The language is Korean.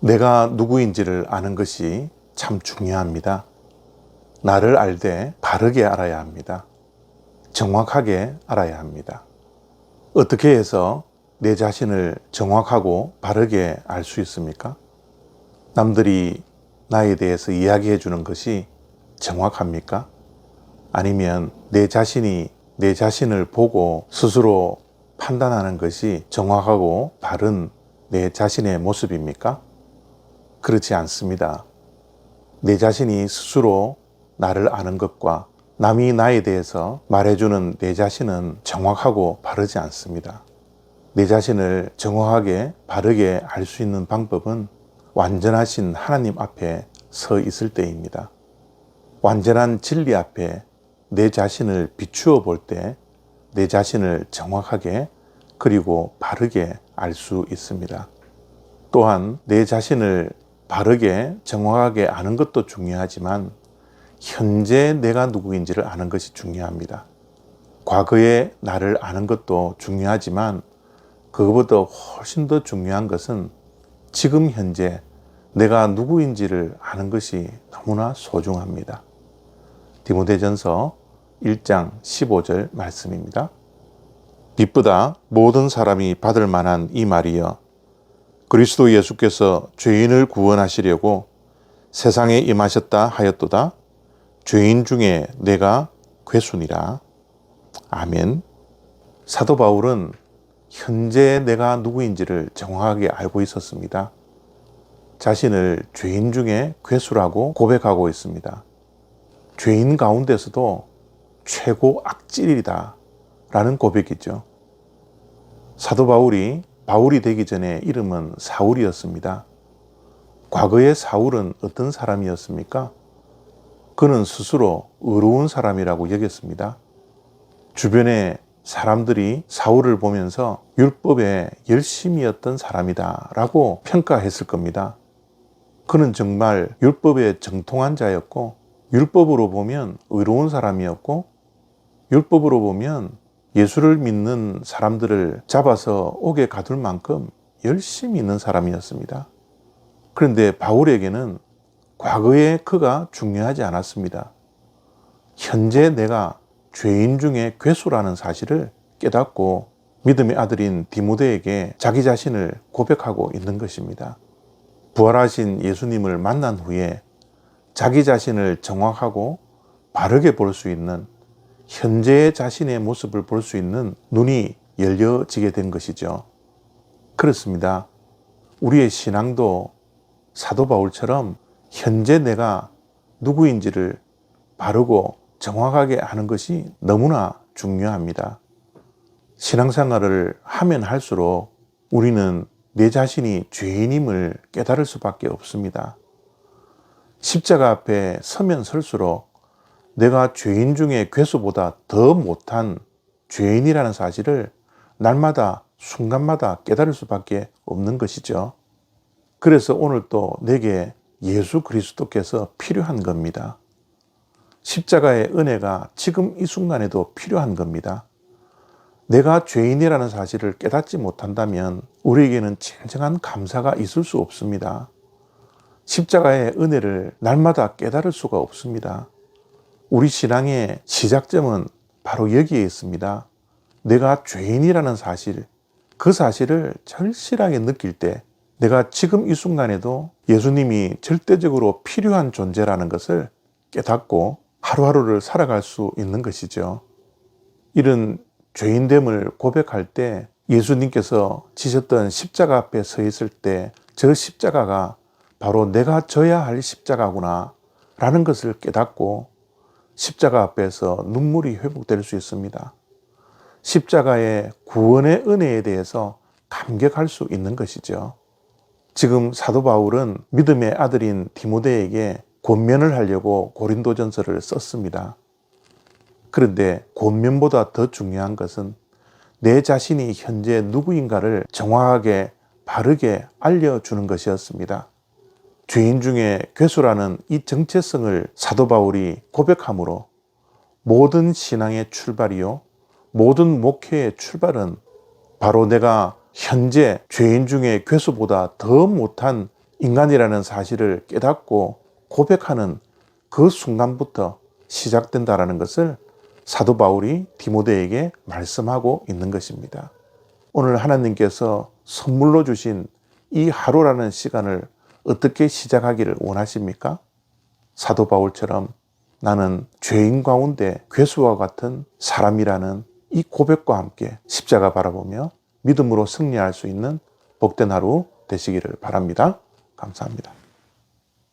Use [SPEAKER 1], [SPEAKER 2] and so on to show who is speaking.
[SPEAKER 1] 내가 누구인지를 아는 것이 참 중요합니다. 나를 알되 바르게 알아야 합니다. 정확하게 알아야 합니다. 어떻게 해서 내 자신을 정확하고 바르게 알 수 있습니까? 남들이 나에 대해서 이야기해 주는 것이 정확합니까? 아니면 내 자신이 내 자신을 보고 스스로 판단하는 것이 정확하고 바른 내 자신의 모습입니까? 그렇지 않습니다. 내 자신이 스스로 나를 아는 것과 남이 나에 대해서 말해주는 내 자신은 정확하고 바르지 않습니다. 내 자신을 정확하게 바르게 알 수 있는 방법은 완전하신 하나님 앞에 서 있을 때입니다. 완전한 진리 앞에 내 자신을 비추어 볼 때 내 자신을 정확하게 그리고 바르게 알 수 있습니다. 또한 내 자신을 바르게 정확하게 아는 것도 중요하지만 현재 내가 누구인지를 아는 것이 중요합니다. 과거의 나를 아는 것도 중요하지만 그것보다 훨씬 더 중요한 것은 지금 현재 내가 누구인지를 아는 것이 너무나 소중합니다. 디모데전서 1장 15절 말씀입니다. 빛보다 모든 사람이 받을 만한 이 말이여 그리스도 예수께서 죄인을 구원하시려고 세상에 임하셨다 하였도다 죄인 중에 내가 괴순이라 아멘 사도 바울은 현재 내가 누구인지를 정확하게 알고 있었습니다. 자신을 죄인 중에 괴수라고 고백하고 있습니다. 죄인 가운데서도 최고 악질이다 라는 고백이죠. 사도 바울이 바울이 되기 전에 이름은 사울이었습니다. 과거의 사울은 어떤 사람이었습니까? 그는 스스로 의로운 사람이라고 여겼습니다. 주변에 사람들이 사울을 보면서 율법에 열심이었던 사람이다 라고 평가했을 겁니다. 그는 정말 율법에 정통한 자였고 율법으로 보면 의로운 사람이었고 율법으로 보면 예수를 믿는 사람들을 잡아서 옥에 가둘 만큼 열심히 있는 사람이었습니다. 그런데 바울에게는 과거의 그가 중요하지 않았습니다. 현재 내가 죄인 중에 괴수라는 사실을 깨닫고 믿음의 아들인 디모데에게 자기 자신을 고백하고 있는 것입니다. 부활하신 예수님을 만난 후에 자기 자신을 정확하고 바르게 볼 수 있는 현재의 자신의 모습을 볼 수 있는 눈이 열려지게 된 것이죠. 그렇습니다. 우리의 신앙도 사도 바울처럼 현재 내가 누구인지를 바르고 정확하게 아는 것이 너무나 중요합니다. 신앙생활을 하면 할수록 우리는 내 자신이 죄인임을 깨달을 수밖에 없습니다. 십자가 앞에 서면 설수록 내가 죄인 중에 괴수보다 더 못한 죄인이라는 사실을 날마다 순간마다 깨달을 수밖에 없는 것이죠. 그래서 오늘 또 내게 예수 그리스도께서 필요한 겁니다. 십자가의 은혜가 지금 이 순간에도 필요한 겁니다. 내가 죄인이라는 사실을 깨닫지 못한다면 우리에게는 진정한 감사가 있을 수 없습니다. 십자가의 은혜를 날마다 깨달을 수가 없습니다. 우리 신앙의 시작점은 바로 여기에 있습니다. 내가 죄인이라는 사실, 그 사실을 절실하게 느낄 때 내가 지금 이 순간에도 예수님이 절대적으로 필요한 존재라는 것을 깨닫고 하루하루를 살아갈 수 있는 것이죠. 이런 죄인됨을 고백할 때 예수님께서 지셨던 십자가 앞에 서 있을 때 저 십자가가 바로 내가 져야 할 십자가구나 라는 것을 깨닫고 십자가 앞에서 눈물이 회복될 수 있습니다. 십자가의 구원의 은혜에 대해서 감격할 수 있는 것이죠. 지금 사도 바울은 믿음의 아들인 디모데에게 권면을 하려고 고린도전서를 썼습니다. 그런데 권면보다 더 중요한 것은 내 자신이 현재 누구인가를 정확하게 바르게 알려주는 것이었습니다. 죄인 중에 괴수라는 이 정체성을 사도 바울이 고백함으로 모든 신앙의 출발이요, 모든 목회의 출발은 바로 내가 현재 죄인 중에 괴수보다 더 못한 인간이라는 사실을 깨닫고 고백하는 그 순간부터 시작된다라는 것을 사도 바울이 디모데에게 말씀하고 있는 것입니다. 오늘 하나님께서 선물로 주신 이 하루라는 시간을 어떻게 시작하기를 원하십니까? 사도 바울처럼 나는 죄인 가운데 괴수와 같은 사람이라는 이 고백과 함께 십자가 바라보며 믿음으로 승리할 수 있는 복된 하루 되시기를 바랍니다. 감사합니다.